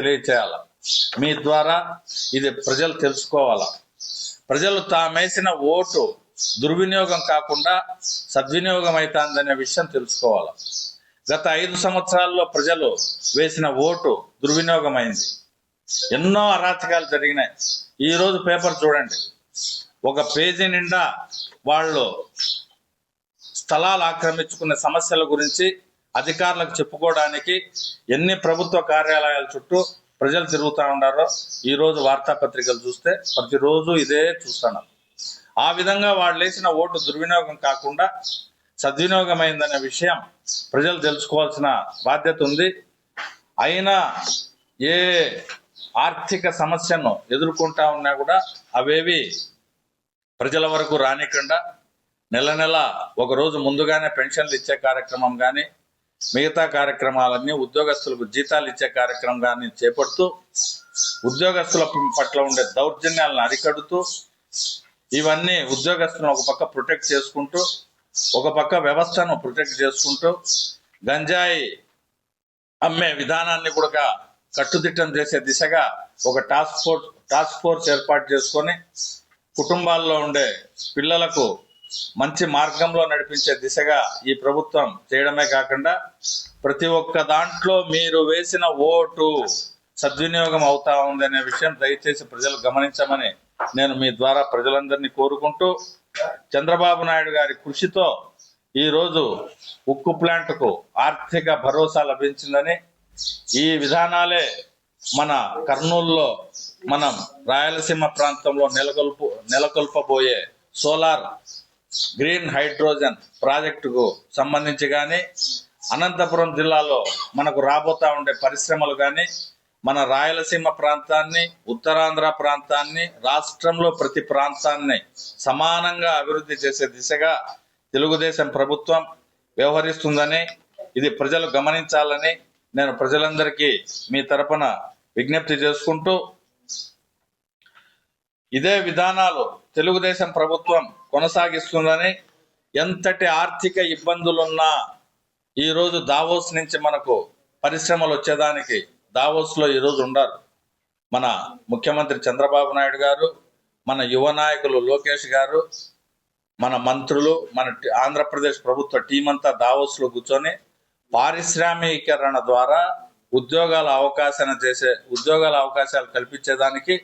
తెలియచేయాల. మీ ద్వారా ఇది ప్రజలు తెలుసుకోవాలా. ప్రజలు తామేసిన ఓటు దుర్వినియోగం కాకుండా సద్వినియోగం అవుతుందనే విషయం తెలుసుకోవాలి. గత ఐదు సంవత్సరాల్లో ప్రజలు వేసిన ఓటు దుర్వినియోగమైంది. ఎన్నో అరాచకాలు జరిగినాయి. ఈ రోజు పేపర్ చూడండి. ఒక పేజీ నిండా వాళ్ళు స్థలాలు ఆక్రమించుకునే సమస్యల గురించి అధికారులకు చెప్పుకోవడానికి ఎన్ని ప్రభుత్వ కార్యాలయాల చుట్టూ ప్రజలు తిరుగుతూ ఉన్నారో ఈరోజు వార్తాపత్రికలు చూస్తే ప్రతిరోజు ఇదే చూస్తున్నారు ఆ విధంగా వాళ్ళు వేసిన ఓటు దుర్వినియోగం కాకుండా సద్వినియోగమైందనే విషయం ప్రజలు తెలుసుకోవాల్సిన బాధ్యత ఉంది. అయినా ఏ ఆర్థిక సమస్యను ఎదుర్కొంటా ఉన్నా కూడా అవేవి ప్రజల వరకు రానికుండా నెల నెల ఒక రోజు ముందుగానే పెన్షన్లు ఇచ్చే కార్యక్రమం కానీ మిగతా కార్యక్రమాలన్నీ ఉద్యోగస్తులకు జీతాలు ఇచ్చే కార్యక్రమం కానీ చేపడుతూ ఉద్యోగస్తుల పట్ల ఉండే దౌర్జన్యాలను అరికడుతూ ఇవన్నీ ఉద్యోగస్తులను ఒక పక్క ప్రొటెక్ట్ చేసుకుంటూ ఒక పక్క వ్యవస్థను ప్రొటెక్ట్ చేసుకుంటూ గంజాయి అమ్మే విధానాన్ని కూడా కట్టుదిట్టం చేసే దిశగా ఒక టాస్క్ ఫోర్స్ టాస్క్ ఫోర్స్ ఏర్పాటు చేసుకొని కుటుంబాల్లో ఉండే పిల్లలకు మంచి మార్గంలో నడిపించే దిశగా ఈ ప్రభుత్వం చేయడమే కాకుండా ప్రతి ఒక్క దాంట్లో మీరు వేసిన ఓటు సద్వినియోగం అవుతా ఉంది అనే విషయం దయచేసి ప్రజలు గమనించమని నేను మీ ద్వారా ప్రజలందరినీ కోరుకుంటూ చంద్రబాబు నాయుడు గారి కృషితో ఈ రోజు ఉక్కు ప్లాంట్కు ఆర్థిక భరోసా లభించిందని ఈ విధానాలే మన కర్నూలులో మనం రాయలసీమ ప్రాంతంలో నెలకొల్పు నెలకొల్పబోయే సోలార్ గ్రీన్ హైడ్రోజన్ ప్రాజెక్టుకు సంబంధించి కానీ అనంతపురం జిల్లాలో మనకు రాబోతా ఉండే పరిశ్రమలు కానీ మన రాయలసీమ ప్రాంతాన్ని ఉత్తరాంధ్ర ప్రాంతాన్ని రాష్ట్రంలో ప్రతి ప్రాంతాన్ని సమానంగా అభివృద్ధి చేసే దిశగా తెలుగుదేశం ప్రభుత్వం వ్యవహరిస్తుందని ఇది ప్రజలు గమనించాలని నేను ప్రజలందరికీ మీ తరపున విజ్ఞప్తి చేసుకుంటూ ఇదే విధానాలు తెలుగుదేశం ప్రభుత్వం కొనసాగిస్తుందని ఎంతటి ఆర్థిక ఇబ్బందులున్నా ఈరోజు దావోస్ నుంచి మనకు పరిశ్రమలు వచ్చేదానికి దావోస్లో ఈరోజు ఉండరు మన ముఖ్యమంత్రి చంద్రబాబు నాయుడు గారు మన యువ నాయకులు లోకేష్ గారు మన మంత్రులు మన ఆంధ్రప్రదేశ్ ప్రభుత్వ టీం అంతా దావోస్లో కూర్చొని పారిశ్రామికీకరణ ద్వారా ఉద్యోగాల అవకాశాన్ని చేసే ఉద్యోగాల అవకాశాలు కల్పించేదానికి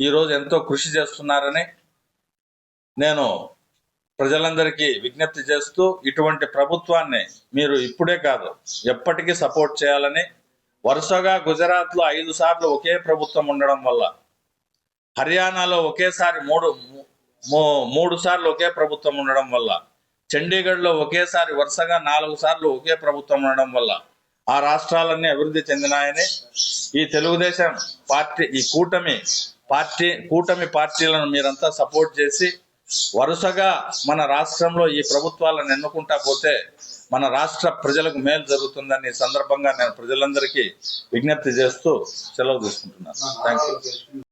ఈరోజు ఎంతో కృషి చేస్తున్నారని నేను ప్రజలందరికీ విజ్ఞప్తి చేస్తూ ఇటువంటి ప్రభుత్వాన్ని మీరు ఇప్పుడే కాదు ఎప్పటికీ సపోర్ట్ చేయాలని వరుసగా గుజరాత్లో ఐదు సార్లు ఒకే ప్రభుత్వం ఉండడం వల్ల హర్యానాలో ఒకేసారి మూడు మూ- మూడు సార్లు ఒకే ప్రభుత్వం ఉండడం వల్ల చండీగఢ్లో ఒకేసారి వరుసగా నాలుగు సార్లు ఒకే ప్రభుత్వం ఉండడం వల్ల ఆ రాష్ట్రాలన్నీ అభివృద్ధి చెందినాయని ఈ తెలుగుదేశం పార్టీ ఈ కూటమి పార్టీ కూటమి పార్టీలను మీరంతా సపోర్ట్ చేసి వరుసగా మన రాష్ట్రంలో ఈ ప్రభుత్వాలను ఎన్నుకుంటా పోతే మన రాష్ట్ర ప్రజలకు మేలు జరుగుతుందని ఈ సందర్భంగా నేను ప్రజలందరికీ విజ్ఞప్తి చేస్తూ సెలవు తీసుకుంటున్నాను. Thank you